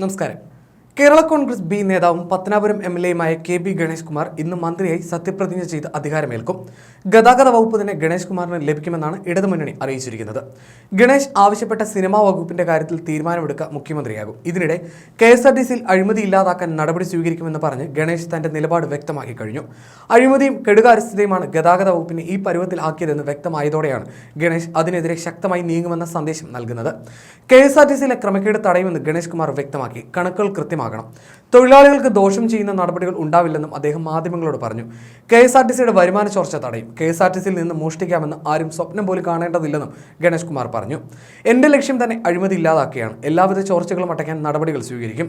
നമസ്കാരം. കേരള കോൺഗ്രസ് ബി നേതാവും Pathanapuram M L എയുമായ കെ ബി ഗണേഷ് കുമാർ ഇന്ന് മന്ത്രിയായി സത്യപ്രതിജ്ഞ ചെയ്ത് അധികാരമേൽക്കും. ഗതാഗത വകുപ്പ് തന്നെ ഗണേഷ് കുമാറിന് ലഭിക്കുമെന്നാണ് ഇടതുമുന്നണി അറിയിച്ചിരിക്കുന്നത്. ഗണേഷ് ആവശ്യപ്പെട്ട സിനിമാ വകുപ്പിന്റെ കാര്യത്തിൽ തീരുമാനമെടുക്കുക മുഖ്യമന്ത്രിയാകും. ഇതിനിടെ കെ എസ് ആർ ടി സിയിൽ അഴിമതി ഇല്ലാതാക്കാൻ നടപടി സ്വീകരിക്കുമെന്ന് പറഞ്ഞ് ഗണേഷ് തന്റെ നിലപാട് വ്യക്തമാക്കി കഴിഞ്ഞു. അഴിമതിയും കെടുകാരസ്ഥതയുമാണ് ഗതാഗത വകുപ്പിനെ ഈ പരുവത്തിൽ ആക്കിയതെന്ന് വ്യക്തമായതോടെയാണ് ഗണേഷ് അതിനെതിരെ ശക്തമായി നീങ്ങുമെന്ന സന്ദേശം നൽകുന്നത്. കെ എസ് ആർ ടി സിയിലെ ക്രമക്കേട് തടയുമെന്ന് ഗണേഷ് കുമാർ വ്യക്തമാക്കി. കണക്കുകൾ കൃത്യമാകണം തൊഴിലാളികൾക്ക് ദോഷം ചെയ്യുന്ന നടപടികൾ ഉണ്ടാവില്ലെന്നും അദ്ദേഹം മാധ്യമങ്ങളോട് പറഞ്ഞു. കെ എസ് ആർ ടി സിയുടെ വരുമാന ചോർച്ച തടയും. കെ എസ് ആർ ടി സിയിൽ നിന്ന് മോഷ്ടിക്കാമെന്ന് ആരും സ്വപ്നം പോലും കാണേണ്ടതില്ലെന്നും ഗണേഷ് കുമാർ പറഞ്ഞു. എന്റെ ലക്ഷ്യം തന്നെ അഴിമതി ഇല്ലാതാക്കുകയാണ്. എല്ലാവിധ ചോർച്ചകളും അടയ്ക്കാൻ നടപടികൾ സ്വീകരിക്കും.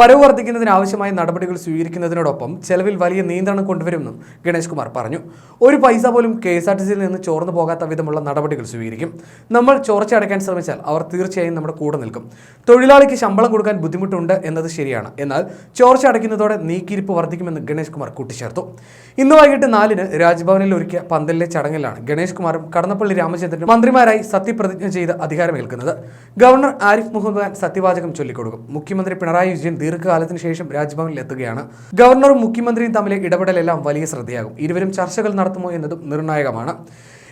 വരവ് വർദ്ധിക്കുന്നതിനാവശ്യമായ നടപടികൾ സ്വീകരിക്കുന്നതിനോടൊപ്പം ചെലവിൽ വലിയ നിയന്ത്രണം കൊണ്ടുവരുമെന്നും ഗണേഷ് കുമാർ പറഞ്ഞു. ഒരു പൈസ പോലും കെ എസ് ആർ ടി സിയിൽ നിന്ന് ചോർന്നു പോകാത്ത വിധമുള്ള നടപടികൾ സ്വീകരിക്കും. നമ്മൾ ചോർച്ച അടയ്ക്കാൻ ശ്രമിച്ചാൽ അവർ തീർച്ചയായും നമ്മുടെ കൂടെ നിൽക്കും. തൊഴിലാളിക്ക് ശമ്പളം കൊടുക്കാൻ ബുദ്ധിമുട്ടുണ്ട് എന്നത് ശരിയാണ് എന്നാൽ ചോർച്ച അടയ്ക്കുന്നതോടെ നീക്കിയിരിപ്പ് വർദ്ധിക്കുമെന്ന് ഗണേഷ് കുമാർ കൂട്ടിച്ചേർത്തു. ഇന്ന് വൈകിട്ട് നാലിന് രാജ്ഭവനിൽ ഒരുക്കിയ പന്തലിലെ ചടങ്ങിലാണ് ഗണേഷ് കുമാറും കടന്നപ്പള്ളി രാമചന്ദ്രനും മന്ത്രിമാരായി സത്യപ്രതിജ്ഞ ചെയ്ത് അധികാരമേൽക്കുന്നത് ഗവർണർ ആരിഫ് മുഹമ്മദ് ഖാൻ സത്യവാചകം ചൊല്ലിക്കൊടുക്കും. മുഖ്യമന്ത്രി പിണറായി വിജയൻ ദീർഘകാലത്തിന് ശേഷം രാജ്ഭവനിൽ എത്തുകയാണ്. ഗവർണറും മുഖ്യമന്ത്രിയും തമ്മിലെ ഇടപെടലെല്ലാം വലിയ ശ്രദ്ധയാകും. ഇരുവരും ചർച്ചകൾ നടത്തുമോ എന്നതും നിർണായകമാണ്.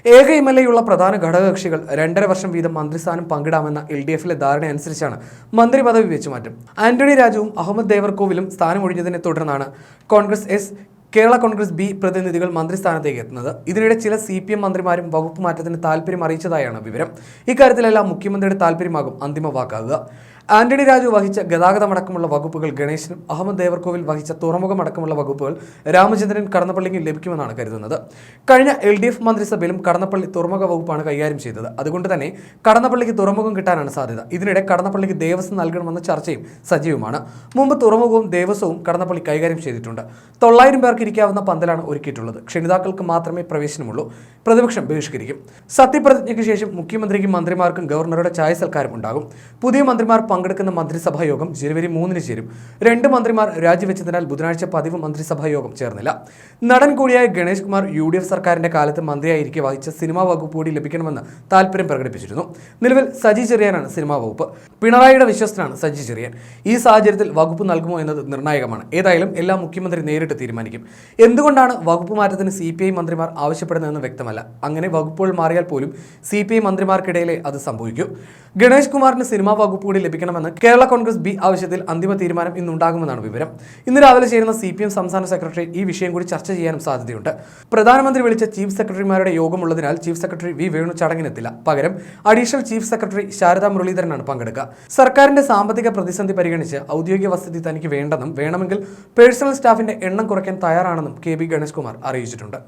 ഏക എം എൽ എയുള്ള പ്രധാന ഘടകകക്ഷികൾ രണ്ടര വർഷം വീതം മന്ത്രിസ്ഥാനം പങ്കിടാമെന്ന എൽ ഡി എഫിലെ ധാരണയനുസരിച്ചാണ് മന്ത്രി പദവി വെച്ചുമാറ്റം. ആന്റണി രാജുവും അഹമ്മദ് ദേവർകോവിലും സ്ഥാനമൊഴിഞ്ഞതിനെ തുടർന്നാണ് കോൺഗ്രസ് എസ് കേരള കോൺഗ്രസ് ബി പ്രതിനിധികൾ മന്ത്രിസ്ഥാനത്തേക്ക് എത്തുന്നത്. ഇതിനിടെ ചില സി പി എം മന്ത്രിമാരും വകുപ്പ് മാറ്റത്തിന് താല്പര്യം അറിയിച്ചതായാണ് വിവരം. ഇക്കാര്യത്തിലെല്ലാം മുഖ്യമന്ത്രിയുടെ താല്പര്യമാകും അന്തിമ വാക്കാകുക. ആന്റണി രാജു വഹിച്ച ഗതാഗതമടക്കമുള്ള വകുപ്പുകൾ ഗണേശനും അഹമ്മദ് ദേവർകോവിൽ വഹിച്ച തുറമുഖമടക്കമുള്ള വകുപ്പുകൾ രാമചന്ദ്രൻ കടന്നപ്പള്ളിക്ക് ലഭിക്കുമെന്നാണ് കരുതുന്നത്. കഴിഞ്ഞ എൽ ഡി എഫ് മന്ത്രിസഭയിലും കടന്നപ്പള്ളി തുറമുഖ വകുപ്പാണ് കൈകാര്യം ചെയ്തത്. അതുകൊണ്ട് തന്നെ കടന്നപ്പള്ളിക്ക് തുറമുഖം കിട്ടാനാണ് സാധ്യത. ഇതിനിടെ കടന്നപ്പള്ളിക്ക് ദേവസ്വം നൽകണമെന്ന ചർച്ചയും സജീവമാണ്. മുമ്പ് തുറമുഖവും ദേവസ്വവും കടന്നപ്പള്ളി കൈകാര്യം ചെയ്തിട്ടുണ്ട്. തൊള്ളായിരം പേർക്ക് ഇരിക്കാവുന്ന പന്തലാണ് ഒരുക്കിയിട്ടുള്ളത്. ക്ഷണിതാക്കൾക്ക് മാത്രമേ പ്രവേശനമുള്ളൂ. പ്രതിപക്ഷം ബഹിഷ്കരിക്കും. സത്യപ്രതിജ്ഞയ്ക്ക് ശേഷം മുഖ്യമന്ത്രിക്കും മന്ത്രിമാർക്കും ഗവർണറുടെ ചായ സൽക്കാരം ഉണ്ടാകും. പുതിയ മന്ത്രിമാർ പങ്കെടുക്കുന്ന മന്ത്രിസഭാ യോഗം ജനുവരി മൂന്നിന് ചേരും. രണ്ട് മന്ത്രിമാർ രാജിവെച്ചതിനാൽ ബുധനാഴ്ച പതിവ് മന്ത്രിസഭാ യോഗം ചേർന്നില്ല. നടൻ കൂടിയായ Ganesh Kumar U D F സർക്കാരിന്റെ കാലത്ത് മന്ത്രിയായിരിക്കെ വഹിച്ച സിനിമാ വകുപ്പ് കൂടി ലഭിക്കണമെന്ന് താല്പര്യം പ്രകടിപ്പിച്ചിരുന്നു. നിലവിൽ സജി ചെറിയാനാണ് സിനിമാ വകുപ്പ്. പിണറായിയുടെ വിശ്വസ്തനാണ് സജി ചെറിയാൻ. ഈ സാഹചര്യത്തിൽ വകുപ്പ് നൽകുമോ എന്നത് നിർണായകമാണ്. ഏതായാലും എല്ലാ മുഖ്യമന്ത്രി നേരിട്ട് തീരുമാനിക്കും. എന്തുകൊണ്ടാണ് വകുപ്പ് മാറ്റത്തിന് സി പി ഐ മന്ത്രിമാർ ആവശ്യപ്പെടുന്നതെന്ന് വ്യക്തമല്ല. അങ്ങനെ വകുപ്പുകൾ മാറിയാൽ പോലും സി പി ഐ മന്ത്രിമാർക്കിടയിലെ അത് സംഭവിക്കൂ. ഗണേഷ് കുമാറിന് സിനിമാ വകുപ്പ് കൂടി ലഭിക്കണമെന്ന് കേരള കോൺഗ്രസ് ബി ആവശ്യത്തിൽ അന്തിമ തീരുമാനം ഇന്നുണ്ടാകുമെന്നാണ് വിവരം. ഇന്ന് രാവിലെ ചേരുന്ന സി പി എം സംസ്ഥാന സെക്രട്ടറി ഈ വിഷയം കൂടി ചർച്ച ചെയ്യാനും സാധ്യതയുണ്ട്. പ്രധാനമന്ത്രി വിളിച്ച ചീഫ് സെക്രട്ടറിമാരുടെ യോഗമുള്ളതിനാൽ ചീഫ് സെക്രട്ടറി വി വേണു ചടങ്ങിനെത്തില്ല. പകരം അഡീഷണൽ ചീഫ് സെക്രട്ടറി ശാരദാ മുരളീധരനാണ് പങ്കെടുക്കുക. സർക്കാരിന്റെ സാമ്പത്തിക പ്രതിസന്ധി പരിഗണിച്ച് ഔദ്യോഗിക വസതി തനിക്ക് വേണ്ടെന്നും വേണമെങ്കിൽ പേഴ്സണൽ സ്റ്റാഫിന്റെ എണ്ണം കുറയ്ക്കാൻ തയ്യാറാണെന്നും കെ ബി ഗണേഷ് കുമാർ അറിയിച്ചിട്ടുണ്ട്.